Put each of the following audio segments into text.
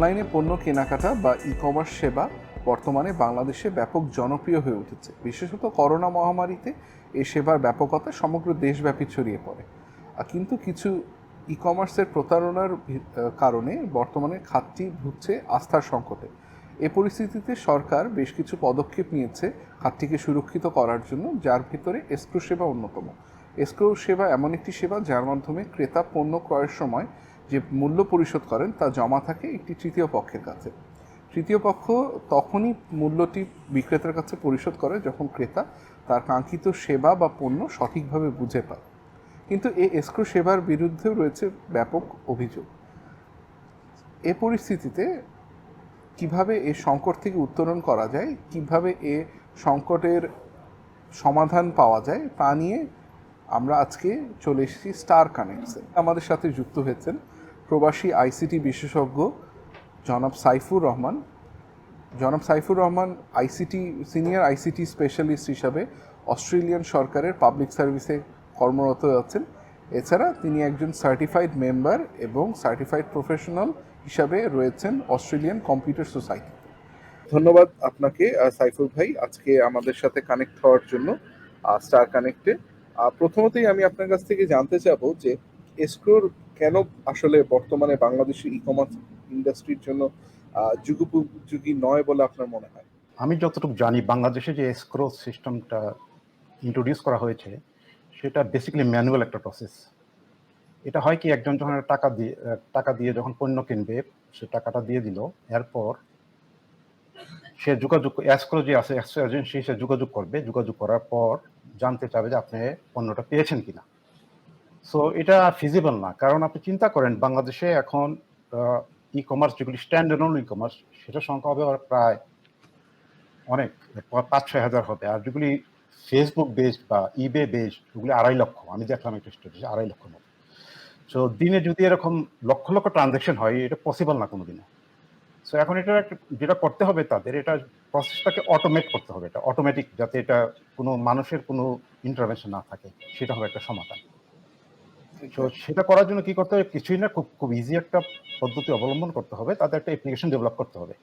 অনলাইনে পণ্য কেনাকাটা বা ই কমার্স সেবা বর্তমানে বাংলাদেশে ব্যাপক জনপ্রিয় হয়ে উঠেছে। বিশেষত করোনা মহামারীতে এই সেবার ব্যাপকতা সমগ্র দেশব্যাপী ছড়িয়ে পড়ে। কিন্তু কিছু ই কমার্সের প্রতারণার কারণে বর্তমানে খাতটি ভুগছে আস্থার সংকটে। এ পরিস্থিতিতে সরকার বেশ কিছু পদক্ষেপ নিয়েছে খাতটিকে সুরক্ষিত করার জন্য, যার ভিতরে এসক্রো সেবা অন্যতম। এসক্রো সেবা এমন একটি সেবা যার মাধ্যমে ক্রেতা পণ্য ক্রয়ের সময় যে মূল্য পরিশোধ করেন তা জমা থাকে একটি তৃতীয় পক্ষের কাছে। তৃতীয় পক্ষ তখনই মূল্যটি বিক্রেতার কাছে পরিশোধ করে যখন ক্রেতা তার কাঙ্ক্ষিত সেবা বা পণ্য সঠিকভাবে বুঝে পায়। কিন্তু এই এসক্রো সেবার বিরুদ্ধেও রয়েছে ব্যাপক অভিযোগ। এ পরিস্থিতিতে কীভাবে এ সংকট থেকে উত্তরণ করা যায়, কীভাবে এ সংকটের সমাধান পাওয়া যায়, তা নিয়ে আমরা আজকে চলে এসেছি স্টার কানেক্টসে। আমাদের সাথে যুক্ত হয়েছেন প্রবাসী আইসিটি বিশেষজ্ঞ জনাব সাইফুর রহমান। জনাব Saifur Rahman ICT, senior ICT specialist হিসাবে অস্ট্রেলিয়ান সরকারের পাবলিক সার্ভিসে কর্মরত আছেন। এছাড়া তিনি একজন সার্টিফাইড মেম্বার এবং সার্টিফাইড প্রফেশনাল হিসাবে রয়েছেন অস্ট্রেলিয়ান কম্পিউটার সোসাইটি ধন্যবাদ আপনাকে সাইফুল ভাই। আজকে আমাদের সাথে কানেক্ট হওয়ার জন্য স্টার কানেক্টে প্রথমতেই আমি আপনার কাছ থেকে জানতে চাবো যে, এসক্রোর কেন আসলে বর্তমানে বাংলাদেশের ই কমার্স ইন্ডাস্ট্রির জন্য যুগোপযোগী নয় বলে আপনার মনে হয়? আমি যতটুকু জানি, বাংলাদেশে যে এসক্রো সিস্টেমটা ইন্ট্রোডিউস করা হয়েছে, সেটা বেসিক্যালি ম্যানুয়াল একটা প্রসেস এটা হয় কি, একজন যখন টাকা দিয়ে টাকা দিয়ে যখন পণ্য কিনবে, সে টাকাটা দিয়ে দিল, এরপর সে যোগাযোগ এসক্রো যে আছে এজেন্সি সে যোগাযোগ করবে, যোগাযোগ করার পর জানতে চাবে যে আপনি পণ্যটা পেয়েছেন কিনা। সো এটা ফিজিবল না। কারণ আপনি চিন্তা করেন, বাংলাদেশে এখন ই কমার্স যেগুলি স্ট্যান্ডার্ড ই কমার্স সেটা সংখ্যা হবে প্রায় অনেক পাঁচ ছয় হাজার হবে। আর যেগুলি ফেসবুক বেসড বা ইবে বেসড ওগুলি আড়াই লক্ষ। আমি দেখলাম একটা স্টোরি আড়াই লক্ষ মতো। সো দিনে যদি এরকম লক্ষ লক্ষ ট্রানজ্যাকশন হয়, এটা পসিবল না কোনো দিনে সো এখন এটা যেটা করতে হবে তাদের, এটা প্রসেসটাকে অটোমেট করতে হবে। এটা অটোমেটিক যাতে এটা কোনো মানুষের কোনো ইন্টারভেনশন না থাকে, সেটা হবে একটা সমাধান। তো সেটা করার জন্য কি করতে হবে? কিছুই না, খুব খুব ইজি একটা পদ্ধতি অবলম্বন করতে হবে। তাদের একটা অ্যাপ্লিকেশন ডেভেলপ করতে হবে।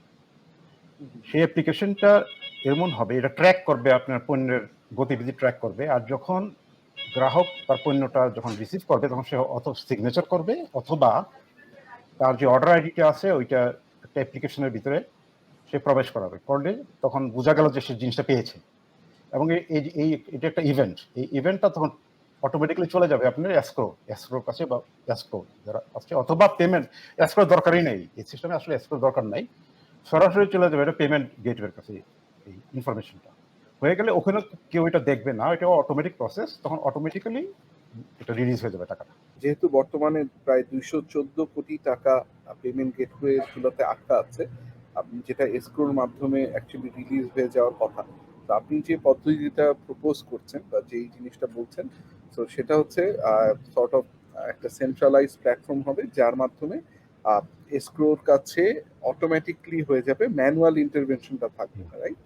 সেই অ্যাপ্লিকেশনটা এমন হবে, এটা ট্র্যাক করবে আপনার পণ্যের গতিবিধি ট্র্যাক করবে। আর যখন গ্রাহক তার পণ্যটা যখন রিসিভ করবে, তখন সে অত সিগনেচার করবে, অথবা তার যে অর্ডার আইডিটা আছে, ওইটা একটা অ্যাপ্লিকেশনের ভিতরে সে প্রবেশ করাবে। করলে তখন বোঝা গেল যে সে জিনিসটা পেয়েছে। এবং এই- এই, এটা একটা ইভেন্ট এই ইভেন্টটা তখন অটোমেটিক্যালি চলে যাবে। আপনার এসক্রো এসক্রোর কাছে বা এসক্রো যারা আছে, অথবা পেমেন্ট এসক্রো দরকারই নেই। এই সিস্টেমে আসলে এসক্রো দরকার নাই। সরাসরি চলে যাবে এটা পেমেন্ট গেটওয়ের কাছে এই ইনফরমেশনটা হয়ে গেলে ওখানে কেউ এটা দেখবে না এটা অটোমেটিক প্রসেস তখন অটোমেটিক্যালি এটা রিলিজ হয়ে যাবে টাকাটা। যেহেতু বর্তমানে প্রায় দুইশো চোদ্দ কোটি টাকা পেমেন্ট গেটওয়ে গুলোতে আটকা আছে যেটা এসক্রোর মাধ্যমে অ্যাকচুয়ালি রিলিজ হয়ে যাওয়ার কথা। তো আপনি যে পদ্ধতিটা প্রপোজ করছেন বা যেই জিনিসটা বলছেন তো সেটা হচ্ছে সর্ট অফ একটা সেন্ট্রালাইজ প্ল্যাটফর্ম হবে যার মাধ্যমে এসক্রোর কাছে অটোমেটিকলি হয়ে যাবে ম্যানুয়াল ইন্টারভেনশনটা থাকবে না রাইট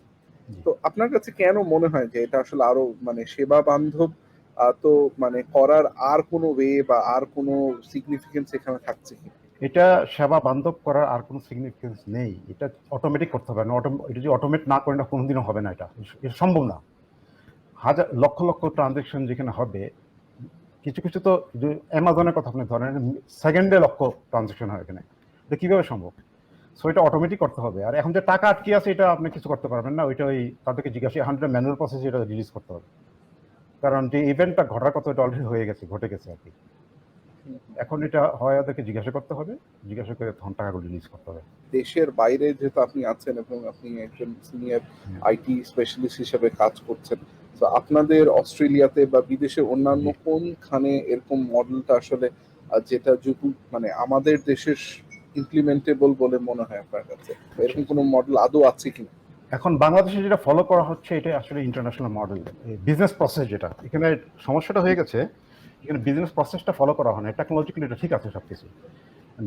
তো আপনার কাছে কেন মনে হয় যে এটা আসলে আরও মানে সেবা বান্ধব তো মানে করার আর কোনো ওয়ে বা আর কোনো সিগনিফিকেন্স এখানে থাকছে কি? এটা সেবা বান্ধব করার আর কোনো সিগনিফিকেন্স নেই। এটা অটোমেটিক করতে হবে না। এটা যদি অটোমেট না করে না কোনোদিনও হবে না এটা। এটা সম্ভব না। হাজার লক্ষ লক্ষ ট্রানজেকশন যেখানে হবে, কিছু কিছু তো অ্যামাজনের কথা আপনি ধরেন সেকেন্ডে লক্ষ ট্রানজেকশন হয় এখানে। এটা কীভাবে সম্ভব? সো এটা অটোমেটিক করতে হবে। আর এখন যে টাকা আটকে আছে, এটা আপনি কিছু করতে পারবেন না। ওইটা ওই তাদেরকে জিজ্ঞাসা এখন ম্যানুয়াল প্রসেসে এটা রিলিজ করতে হবে। কারণ যে ইভেন্টটা ঘটার কথা এটা অলরেডি হয়ে গেছে, ঘটে গেছে আর কি। এখন এটা হয় ওদেরকে জিজ্ঞাসা করতে হবে জিজ্ঞাসা করে তখন টাকাগুলো রিলিজ করতে হবে। দেশের বাইরে যেহেতু আপনি আছেন এবং আপনি একজন সিনিয়র আইটি স্পেশালিস্ট হিসেবে কাজ করছেন তো আপনাদের অস্ট্রেলিয়াতে বা বিদেশে অন্যান্য কোনখানে এরকম মডেলটা আসলে যেটা যুগ মানে আমাদের দেশের ইমপ্লিমেন্টেবল বলে মনে হয় আপনার কাছে এরকম কোনো মডেল আদৌ আছে কিনা? এখন বাংলাদেশে যেটা ফলো করা হচ্ছে এটা আসলে ইন্টারন্যাশনাল মডেল বিজনেস প্রসেস যেটা। এখানে সমস্যাটা হয়ে গেছে এখানে বিজনেস প্রসেসটা ফলো করা হয় না। টেকনোলজিক্যালি এটা ঠিক আছে সব কিছু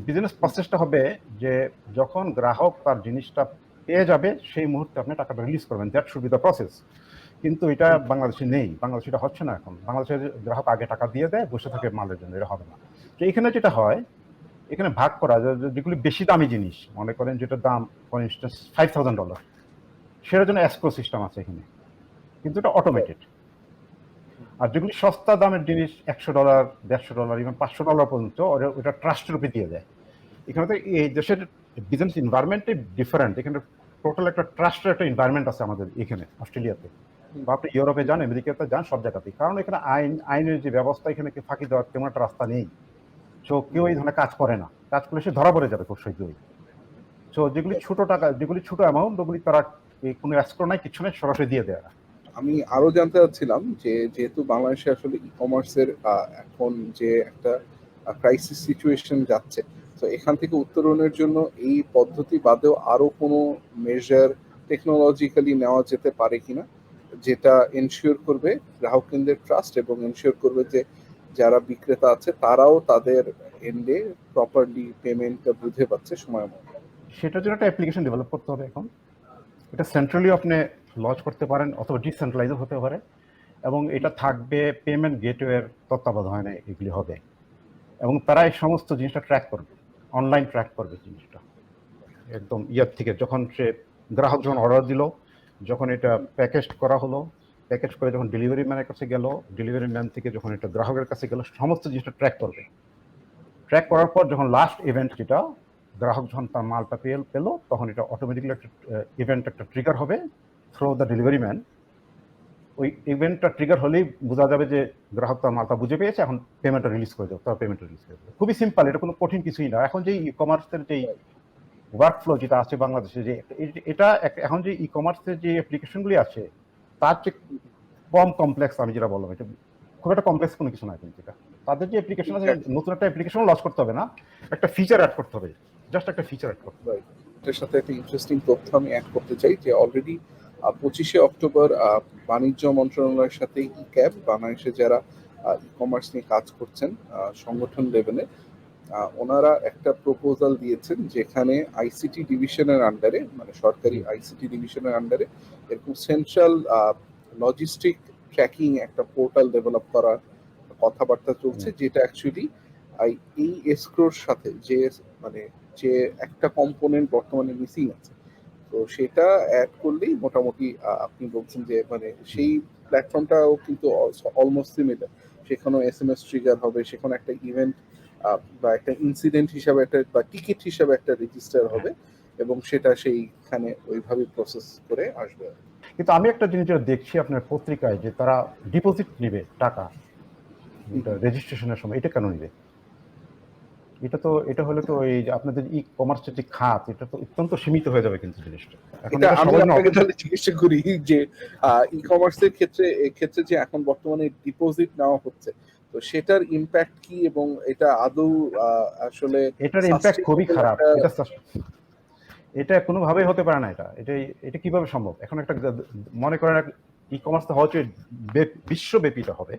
বিজনেস প্রসেসটা হবে যে যখন গ্রাহক তার জিনিসটা পেয়ে যাবে, সেই মুহূর্তে আপনি টাকাটা রিলিজ করবেন। That should be the process কিন্তু এটা বাংলাদেশে নেই। বাংলাদেশে এটা হচ্ছে না এখন। বাংলাদেশের গ্রাহক আগে টাকা দিয়ে দেয়, বসে থাকে মালের জন্য। এটা হবে না। তো এখানে যেটা হয়, এখানে ভাগ করা যেগুলি বেশি দামি জিনিস, মনে করেন যেটা দাম for instance five thousand dollar সেটার জন্য অ্যাসকো সিস্টেম আছে এখানে। কিন্তু এটা অটোমেটেড আর যেগুলি সস্তা দামের জিনিস, একশো ডলার দেড়শো ডলার ইভেন পাঁচশো ডলার পর্যন্ত ওটা ট্রাস্ট রূপে দিয়ে দেয়। এখানে তো এই দেশের বিজনেস এনভায়রনমেন্টই ডিফারেন্ট এখানে টোটাল একটা ট্রাস্টের একটা এনভায়রনমেন্ট আছে আমাদের এখানে, অস্ট্রেলিয়াতে। বা আপনি ইউরোপে যান, আমেরিকাতে যান, সব জায়গাতেই। কারণ এখানে আইন, আইনের যে ব্যবস্থা, এখানে ফাঁকি দেওয়ার তেমন একটা রাস্তা নেই। সো কেউ এই ধরনের কাজ করে না। কাজ করলে সে ধরা পড়ে যাবে খুব শীঘ্রই। সো যেগুলি ছোটো টাকা, যেগুলি ছোটো অ্যামাউন্ট ওগুলি তারা কোনো অ্যাসকো নাই, কিছু নাই, সরাসরি দিয়ে দেয়। আমি আরও জানতে চাচ্ছিলাম যে যেহেতু বাংলাদেশে আসলে ই কমার্সের এখন যে একটা ক্রাইসিস সিচুয়েশন যাচ্ছে, তো এখান থেকে উত্তরণের জন্য এই পদ্ধতি বাদেও আরও কোনো মেজার টেকনোলজিক্যালি নেওয়া যেতে পারে কিনা? যেটা এনশিওর করবে গ্রাহক কেন্দ্রের ট্রাস্ট এবং এনশিওর করবে যে যারা বিক্রেতা আছে, তারাও তাদের এন্ডে প্রপারলি পেমেন্টটা বুঝে পাচ্ছে সময় মতো। সেটার জন্য একটা অ্যাপ্লিকেশন ডেভেলপ করতে হবে এখন। এটা সেন্ট্রালি আপনি লঞ্চ করতে পারেন অথবা ডিসেন্ট্রালাইজও হতে পারে এবং এটা থাকবে পেমেন্ট গেটওয়ের তত্ত্বাবধানে এগুলি হবে। এবং তারা এই সমস্ত জিনিসটা ট্র্যাক করবে অনলাইন ট্র্যাক করবে জিনিসটা। একদম ইয়ার থেকে যখন সে গ্রাহক যখন অর্ডার দিল, যখন এটা প্যাকেজ করা হলো প্যাকেজ করে যখন ডেলিভারি ম্যানের কাছে গেল ডেলিভারি ম্যান থেকে যখন এটা গ্রাহকের কাছে গেল, সমস্ত জিনিসটা ট্র্যাক করবে। ট্র্যাক করার পর যখন লাস্ট ইভেন্ট যেটা গ্রাহক যখন তার মালটা পেল পেল তখন এটা অটোমেটিক্যালি একটা ইভেন্ট একটা ট্রিগার হবে থ্রো দ্য ডেলিভারি ম্যান ওই ইভেন্টটা ট্রিগার হলেই বোঝা যাবে যে গ্রাহক তার মালটা বুঝে পেয়েছে এখন পেমেন্টটা রিলিজ করে দেবো তার পেমেন্টটা রিলিজ করে দেবো খুবই সিম্পল এটা কোনো কঠিন কিছুই না। এখন যে ই কমার্সের যেই ওয়ার্ক ফ্লো যেটা আছে বাংলাদেশে যে এটা এখন যে ই কমার্সের যে অ্যাপ্লিকেশনগুলি আছে তার চেয়ে কম কমপ্লেক্স আমি যেটা বললাম এটা খুব একটা কমপ্লেক্স কোনো কিছু না কিন্তু এটা। তাদের যে অ্যাপ্লিকেশন আছে নতুন একটা অ্যাপ্লিকেশন লঞ্চ করতে হবে না একটা ফিচার অ্যাড করতে হবে। জাস্ট একটা ফিচার অ্যাড করতে এটার সাথে একটা ইন্টারেস্টিং তথ্য আমি অ্যাড করতে চাই যে অলরেডি পঁচিশে অক্টোবর বাণিজ্য মন্ত্রণালয়ের সাথে ই ক্যাব বাংলাদেশে যারা ই কমার্স নিয়ে কাজ করছেন সংগঠন লেভেলে ওনারা একটা প্রপোজাল দিয়েছেন যেখানে আইসিটি ডিভিশনের আন্ডারে মানে সরকারি আইসিটি ডিভিশনের আন্ডারে এরকম সেন্ট্রাল লজিস্টিক ট্র্যাকিং একটা পোর্টাল ডেভেলপ করার কথাবার্তা চলছে যেটা অ্যাকচুয়ালি এই এসক্রোর সাথে যে মানে যে একটা কম্পোনেন্ট বর্তমানে মিসিং আছে। তো সেটা অ্যাড করলেই মোটামুটি আপনি বলছেন যে মানে সেই প্ল্যাটফর্মটাও কিন্তু অলমোস্ট সিমিলার সেখানেও এস এম এস ট্রিগার হবে সেখানে একটা ইভেন্ট বা একটা ইনসিডেন্ট হিসাবে একটা বা টিকিট হিসাবে একটা রেজিস্টার হবে এবং সেটা সেইখানে ওইভাবে প্রসেস করে আসবে। কিন্তু আমি একটা জিনিস যেটা দেখছি আপনার পত্রিকায় যে তারা ডিপোজিট নেবে টাকা রেজিস্ট্রেশনের সময় এটা কেন নেবে? এটা তো এটা হলে তো এই যে আপনাদের ই কমার্সের যে খাত এটা তো অত্যন্ত সীমিত হয়ে যাবে কিন্তু জিনিসটা। এখন এটা আমি আপনাকে তাহলে জিজ্ঞেস করি যে ই কমার্সের ক্ষেত্রে ক্ষেত্রে যে এখন বর্তমানে ডিপোজিট নেওয়া হচ্ছে তো সেটার ইম্প্যাক্ট কি এবং এটা আদৌ আসলে এটার ইম্প্যাক্ট খুবই খারাপ। এটা এটা কোনোভাবেই হতে পারে না এটা। এটা এটা কীভাবে সম্ভব? এখন একটা মনে করেন ই কমার্স তো হচ্ছে বে- বিশ্বব্যাপী হবে।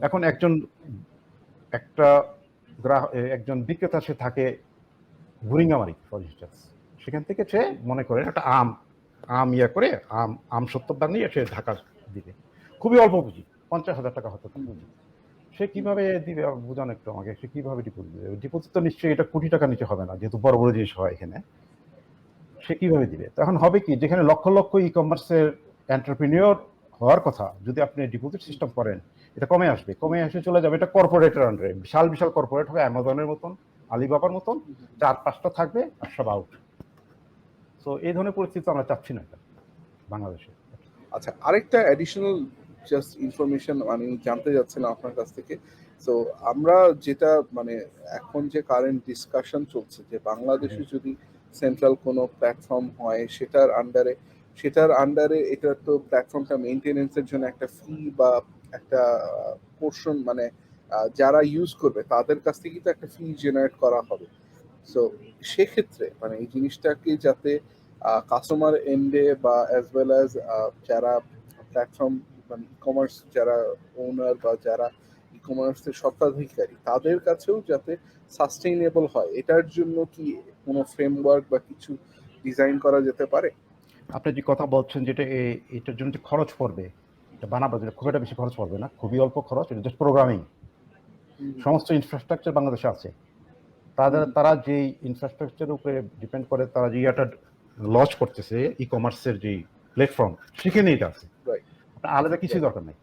এখন একজন একটা একজন বিক্রেতা, সে থাকে বুরিঙ্গামারি ফর ইনস্টেন্স সেখান থেকে সে মনে করে, একটা আম আম ইয়ে করে, আম আম সত্তর দাম নিয়ে সে ঢাকা দিবে খুবই অল্প পুঁজি, পঞ্চাশ হাজার টাকা হতো পুঁজি। সে কীভাবে দিবে, বুঝান একটু আমাকে, সে কীভাবে ডিপোজিট দিবে? ডিপোজিট তো নিশ্চয়ই এটা কোটি টাকা নিচে হবে না, যেহেতু বড় বড় জিনিস হয় এখানে। সে কীভাবে দিবে? তখন হবে কি, যেখানে লক্ষ লক্ষ ই কমার্সের এন্টারপ্রিনিয়র হওয়ার কথা, যদি আপনি ডিপোজিট সিস্টেম করেন এটা কমে আসবে কমে এসে চলে যাবে। এটা কর্পোরেটের আন্ডারে বিশাল বিশাল কর্পোরেট হবে অ্যামাজনের মতন আলিবাবার মতন চার পাঁচটা থাকবে আর সব আউট তো এই ধরনের পরিস্থিতি আমরা চাচ্ছি না এটা বাংলাদেশে। আচ্ছা আরেকটা অ্যাডিশনাল জাস্ট ইনফরমেশন আমি জানতে যাচ্ছিলাম আপনার কাছ থেকে। তো আমরা যেটা মানে এখন যে কারেন্ট ডিসকাশন চলছে যে বাংলাদেশে যদি সেন্ট্রাল কোনো প্ল্যাটফর্ম হয় সেটার আন্ডারে সেটার আন্ডারে এটার তো প্ল্যাটফর্মটা মেনটেনেন্সের জন্য একটা ফি বা একটা পোর্শন মানে যারা ইউজ করবে, তাদের কাছ থেকে তো একটা ফি জেনারেট করা হবে। সো সেক্ষেত্রে মানে এই জিনিসটাকে যাতে কাস্টমার এন্ডে বা অ্যাজ ওয়েল অ্যাজ যারা প্ল্যাটফর্ম মানে ই কমার্স যারা ওনার বা যারা ই কমার্সের স্বত্বাধিকারী, তাদের কাছেও যাতে সাস্টেইনেবল হয়। এটার জন্য কি কোনো ফ্রেমওয়ার্ক বা কিছু ডিজাইন করা যেতে পারে? আপনি যে কথা বলছেন যেটা এটার জন্য খরচ পড়বে এটা বানাবো যেটা খুব একটা বেশি খরচ পড়বে না খুবই অল্প খরচ এটা জাস্ট প্রোগ্রামিং সমস্ত ইনফ্রাস্ট্রাকচার বাংলাদেশে আছে। তাদের তারা যেই ইনফ্রাস্ট্রাকচারের উপরে ডিপেন্ড করে তারা যে ইয়াটা লঞ্চ করতেছে ই কমার্সের যে প্ল্যাটফর্ম সেখানে এটা আছে। আলাদা কিছুই দরকার নেই।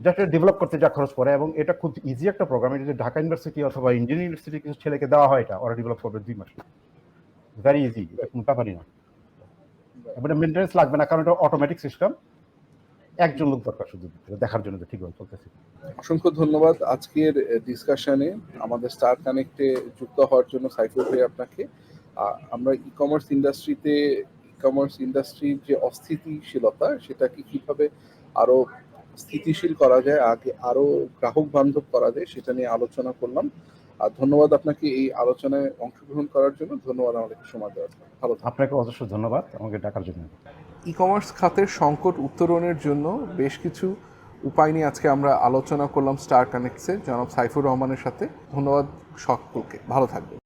জাস্ট ডেভেলপ করতে যা খরচ পড়ে এবং এটা খুব ইজি একটা প্রোগ্রাম এটা ঢাকা ইউনিভার্সিটি অথবা ইঞ্জিনিয়ারিং ইউনিভার্সিটি কিছু ছেলেকে দেওয়া হয় এটা ওরা ডেভেলপ করবে দুই মাসে। ভেরি ইজি কোনো ব্যাপারই না। মানে মেনটেন্স লাগবে না কারণ এটা অটোমেটিক সিস্টেম একজন লোক দরকার শুধু দেখার জন্য যে ঠিকভাবে চলতেছে। অসংখ্য ধন্যবাদ আজকের ডিসকাশনে আমাদের স্টার কানেক্টে যুক্ত হওয়ার জন্য সাইফুল ভাই আপনাকে। আমরা ই কমার্স ইন্ডাস্ট্রিতে ই কমার্স ইন্ডাস্ট্রির যে অস্থিতিশীলতা সেটাকে কীভাবে আরও স্থিতিশীল করা যায় আগে আরও গ্রাহক বান্ধব করা যায় সেটা নিয়ে আলোচনা করলাম। আর ধন্যবাদ আপনাকে এই আলোচনায় অংশগ্রহণ করার জন্য। ধন্যবাদ আমাদেরকে সময় দেওয়ার জন্য। ভালো আপনাকে অজস্র ধন্যবাদ। আমাকে ডাকার জন্য। ই কমার্স খাতের সংকট উত্তরণের জন্য বেশ কিছু উপায় নিয়ে আজকে আমরা আলোচনা করলাম স্টার কানেক্টসে জনাব সাইফুর রহমানের সাথে। ধন্যবাদ সকলকে। ভালো থাকবেন।